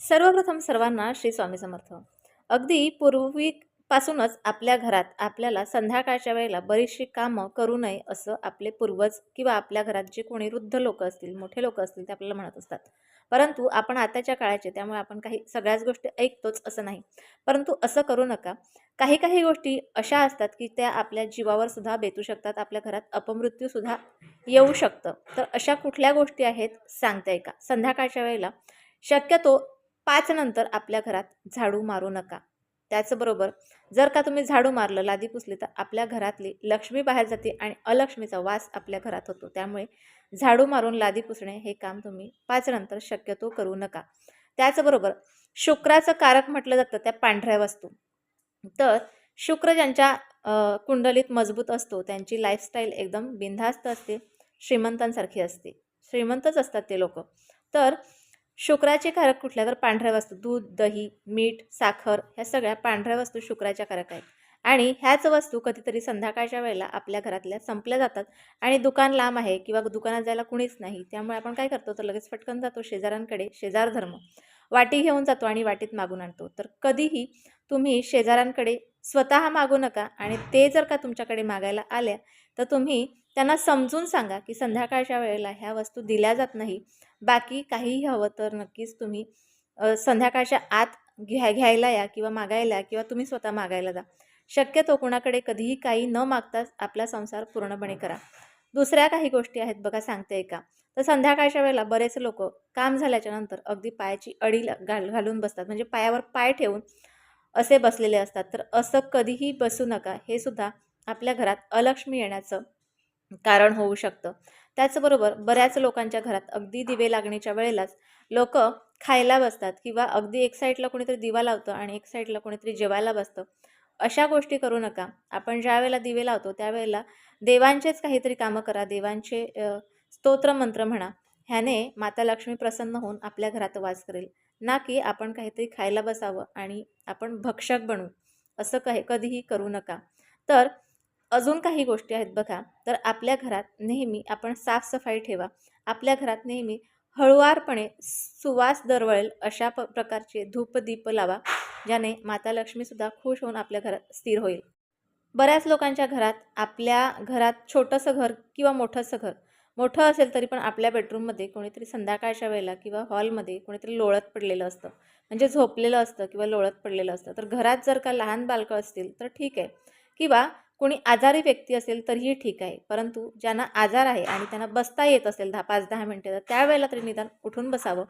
सर्वप्रथम सर्वांना श्री स्वामी समर्थ. अगदी पूर्वीपासूनच आपल्या घरात आपल्याला संध्याकाळच्या वेळेला बरीचशी कामं करू नये असं आपले पूर्वज किंवा आपल्या घरात जे कोणी वृद्ध लोक असतील मोठे लोक असतील ते आपल्याला म्हणत असतात. परंतु आपण आताच्या काळाचे त्यामुळे आपण काही सगळ्याच गोष्टी ऐकतोच असं नाही. परंतु असं करू नका. काही काही गोष्टी अशा असतात की त्या आपल्या जीवावर सुद्धा बेतू शकतात आपल्या घरात अपमृत्यूसुद्धा येऊ शकतं. तर अशा कुठल्या गोष्टी आहेत सांगताय का संध्याकाळच्या वेळेला शक्यतो पाचनंतर आपल्या घरात झाडू मारू नका. त्याचबरोबर जर का तुम्ही झाडू मारलं लादी पुसली तर आपल्या घरातली लक्ष्मी बाहेर जाते आणि अलक्ष्मीचा वास आपल्या घरात होतो. त्यामुळे झाडू मारून लादी पुसणे हे काम तुम्ही पाचनंतर शक्यतो करू नका. त्याचबरोबर शुक्राचं कारक म्हटलं जातं त्या पांढऱ्या वस्तू. तर शुक्र ज्यांच्या कुंडलीत मजबूत असतो त्यांची लाईफस्टाईल एकदम बिनधास्त असते श्रीमंतांसारखी असते. श्रीमंतच असतात ते लोक. तर शुक्राचे कारक कुठल्या तर पांढऱ्या वस्तू? दूध दही मीठ साखर ह्या सगळ्या पांढऱ्या वस्तू शुक्राच्या कारक आहेत. आणि ह्याच वस्तू कधीतरी संध्याकाळच्या वेळेला आपल्या घरातल्या संपल्या जातात आणि दुकान लांब आहे किंवा दुकानात जायला कुणीच नाही. त्यामुळे आपण काय करतो? तर लगेच पटकन जातो शेजाऱ्यांकडे शेजार धर्म. वाटी घेऊन जातो आणि वाटीत मागून आणतो. तर कधीही तुम्ही शेजाऱ्यांकडे स्वतः मागू नका आणि ते जर का तुमच्याकडे मागायला आल्या तर तुम्ही त्यांना समजून सांगा की संध्याकाळच्या वेळेला ह्या वस्तू दिल्या जात नाही. बाकी काहीही हवं तर नक्कीच तुम्ही संध्याकाळच्या आत घ्या घ्यायला या किंवा मागायला या किंवा तुम्ही स्वतः मागायला जा. शक्यतो कोणाकडे कधीही काही न मागताच आपला संसार पूर्णपणे करा. दुसऱ्या काही गोष्टी आहेत बघा सांगते का तर संध्याकाळच्या वेळेला बरेच लोक काम झाल्याच्यानंतर अगदी पायाची अडी घाल घालून बसतात. म्हणजे पायावर पाय ठेवून असे बसलेले असतात. तर असं कधीही बसू नका. हे सुद्धा आपल्या घरात अलक्ष्मी येण्याचं कारण होऊ शकतं. त्याचबरोबर बऱ्याच लोकांच्या घरात अगदी दिवे लागण्याच्या वेळेलाच लोक खायला बसतात किंवा अगदी एक साईडला कोणीतरी दिवा लावतं आणि एक साईडला कोणीतरी जेवायला बसतं. अशा गोष्टी करू नका. आपण ज्या वेळेला दिवे लावतो त्यावेळेला देवांचेच काहीतरी कामं करा देवांचे स्तोत्रमंत्र स्तोत्र मंत्र म्हणा. ह्याने माता लक्ष्मी प्रसन्न होऊन आपल्या घरात वास करेल. ना की आपण काहीतरी खायला बसावं आणि आपण भक्षक बनू. असं काही कधीही करू नका. तर अजून काही गोष्टी आहेत बघा. तर आपल्या घरात नेहमी आपण साफसफाई ठेवा. आपल्या घरात नेहमी हळुवारपणे सुवास दरवळेल अशा प प्रकारचे धूपदीप लावा. ज्याने माता लक्ष्मीसुद्धा खुश होऊन आपल्या घरात स्थिर होईल. बऱ्याच लोकांच्या घरात आपल्या घरात छोटंसं घर किंवा मोठंसं घर मोठं असेल तरी पण आपल्या बेडरूममध्ये कोणीतरी संध्याकाळच्या वेळेला किंवा हॉलमध्ये कोणीतरी लोळत पडलेलं असतं. म्हणजे झोपलेलं असतं किंवा लोळत पडलेलं असतं. तर घरात जर का लहान बालकं असतील तर ठीक आहे. किंवा कोणी आजारी व्यक्ती असेल तरीही ठीक आहे. परंतु ज्यांना आजार आहे आणि त्यांना बसता येत असेल दहा पाच दहा मिनटे तर त्यावेळेला तरी निदान उठून बसावं.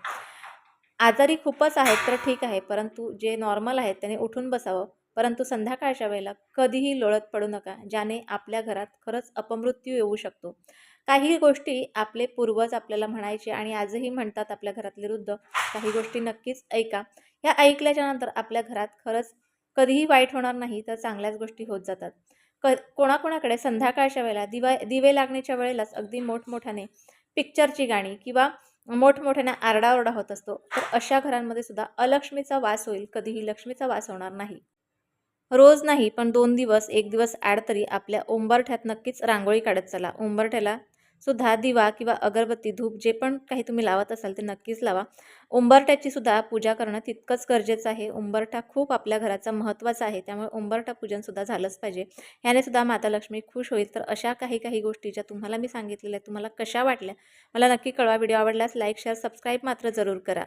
आजारी खूपच आहेत तर ठीक आहे परंतु जे नॉर्मल आहेत त्याने उठून बसावं. परंतु संध्याकाळच्या वेळेला कधीही लोळत पडू नका ज्याने आपल्या घरात खरंच अपमृत्यू येऊ शकतो. काही गोष्टी आपले पूर्वज आपल्याला म्हणायचे आणि आजही म्हणतात आपल्या घरातले वृद्ध. काही गोष्टी नक्कीच ऐका. ह्या ऐकल्याच्या नंतर आपल्या घरात खरंच कधीही वाईट होणार नाही तर चांगल्याच गोष्टी होत जातात. क कोणाकोणाकडे संध्याकाळच्या वेळेला दिवा दिवे लागण्याच्या वेळेलाच अगदी मोठमोठ्याने पिक्चरची गाणी किंवा मोठमोठ्याने आरडाओरडा होत असतो तर अशा घरांमध्ये सुद्धा अलक्ष्मीचा वास होईल कधीही लक्ष्मीचा वास होणार नाही. रोज नाही पण दोन दिवस एक दिवस आड तरी आपल्या उंबरठ्यात नक्कीच रांगोळी काढत चला. उंबरठ्याला सुद्धा दिवा किंवा अगरबत्ती धूप जे पण काही तुम्ही लावत असाल ते नक्कीच लावा. उंबरठ्याची सुद्धा पूजा करणं तितकंच गरजेचं आहे. उंबरठा खूप आपल्या घराचा महत्त्वाचा आहे. त्यामुळे उंबरठा पूजनसुद्धा झालंच पाहिजे. ह्याने सुद्धा माता लक्ष्मी खुश होईल. तर अशा काही काही गोष्टी ज्या तुम्हाला मी सांगितलेल्या तुम्हाला कशा वाटल्या? मला नक्की कळवा. व्हिडिओ आवडल्यास लाईक शेअर सबस्क्राईब मात्र जरूर करा.